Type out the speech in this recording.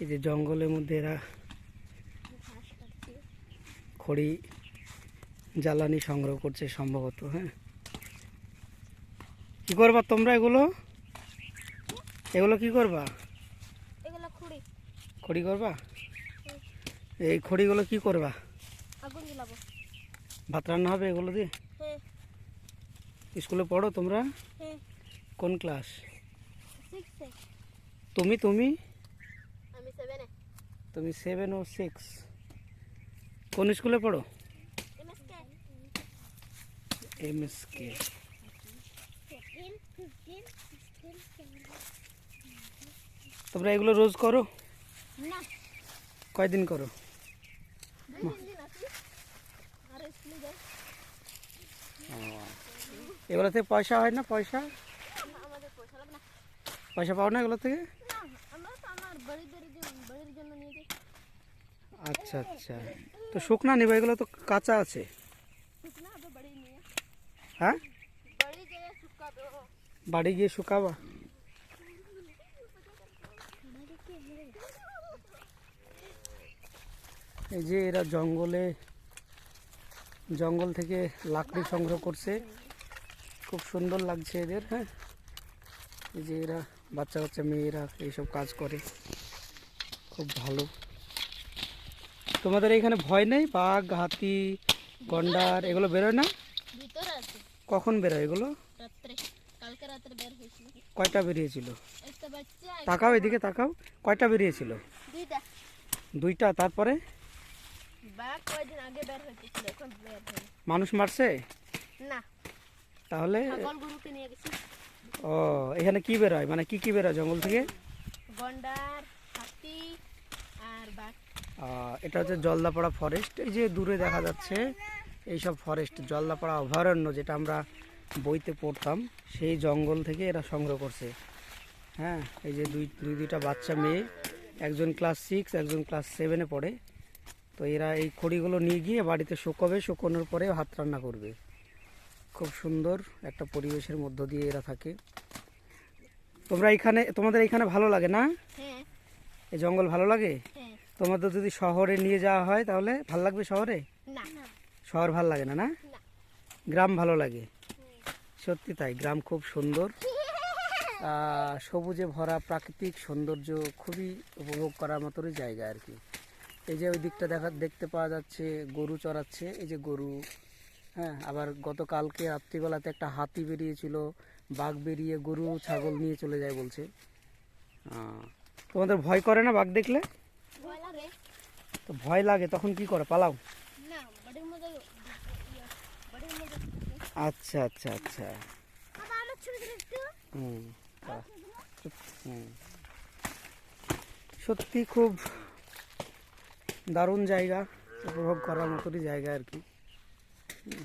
এই যে জঙ্গলের মধ্যে এরা খড়ি জ্বালানি সংগ্রহ করছে সম্ভবত হ্যাঁ। কি করবা তোমরা এগুলো? এগুলো কি করবা? খড়ি। করবা? এই খড়িগুলো কি করবা? ভাত রান্না হবে এগুলো দিয়ে? হ্যাঁ। স্কুলে পড়ো তোমরা? হ্যাঁ। কোন ক্লাস? তুমি তুমি? তুমি সেভেন ও সিক্স কোন স্কুলে পড়ো? MSK M S K fifteen fifteen sixteen তোমরা এগুলো রোজ করো? না। কয়দিন করো? দুই তিন দিন আছি। আর স্কুলে যাই। এগুলো থেকে পয়সা হয় না পয়সা? না, আমাদের পয়সা লাগবে না। পয়সা পাও না এগুলো থেকে না আমরা তো আমার বাড়িদের জন্য বাড়ির জন্য নিয়ে যাই আচ্ছা আচ্ছা। তো শুকনা নেবে এগুলো তো কাঁচা আছে। হ্যাঁ? বাড়ি গিয়ে শুকাবা এই যে এরা জঙ্গলে জঙ্গল থেকে লাকড়ি সংগ্রহ করছে। খুব সুন্দর লাগছে এদের হ্যাঁ? এই যে এরা বাচ্চা বাচ্চা মেয়েরা এইসব কাজ করে। খুব ভালো। তোমাদের এখানে ভয় নেই? বাঘ হাতি গন্ডার এগুলো বেরোয় না? কখন বেরোয় এগুলো? কয়টা বেরিয়েছিল? তাকাও এদিকে তাকাও। কয়টা বেরিয়েছিল? দুইটা। তারপরে? মানুষ মারছে? তাহলে ও এখানে কি বেরোয়? মানে কি কি বেরোয় জঙ্গল থেকে? গন্ডার এটা হচ্ছে জলদাপাড়া ফরেস্ট এই যে দূরে দেখা যাচ্ছে এইসব ফরেস্ট জলদাপাড়া অভয়ারণ্য যেটা আমরা বইতে পড়তাম সেই জঙ্গল থেকে এরা সংগ্রহ করছে। হ্যাঁ এই যে দুই দুই দুইটা বাচ্চা মেয়ে একজন ক্লাস সিক্স একজন ক্লাস সেভেনে পড়ে। তো এরা এই খড়িগুলো নিয়ে গিয়ে বাড়িতে শুকোবে শুকোনোর পরে ভাত রান্না করবে। খুব সুন্দর একটা পরিবেশের মধ্য দিয়ে এরা থাকে। তোমরা এখানে তোমাদের এখানে ভালো লাগে না? হ্যাঁ। এই জঙ্গল ভালো লাগে? হ্যাঁ। তোমাদের যদি শহরে নিয়ে যাওয়া হয় তাহলে ভালো লাগবে শহরে? শহর ভালো লাগে না না? গ্রাম ভালো লাগে? সত্যি তাই গ্রাম খুব সুন্দর। সবুজে ভরা প্রাকৃতিক সৌন্দর্য খুবই উপভোগ করার মতোই জায়গা আর কি। এই যে ওই দিকটা দেখা দেখতে পাওয়া যাচ্ছে গরু চড়াচ্ছে এই যে গরু। হ্যাঁ আবার গতকালকে রাত্রিবেলাতে একটা হাতি বেরিয়েছিল বাঘ বেরিয়ে গরু ছাগল নিয়ে চলে যায় বলছে। তোমাদের ভয় করে না বাঘ দেখলে? তো ভয় লাগে তখন কি করে? পালাও। আচ্ছা আচ্ছা আচ্ছা। হুম হুম। সত্যি খুব দারুণ জায়গা উপভোগ করার মতনই জায়গা আর কি। হুম।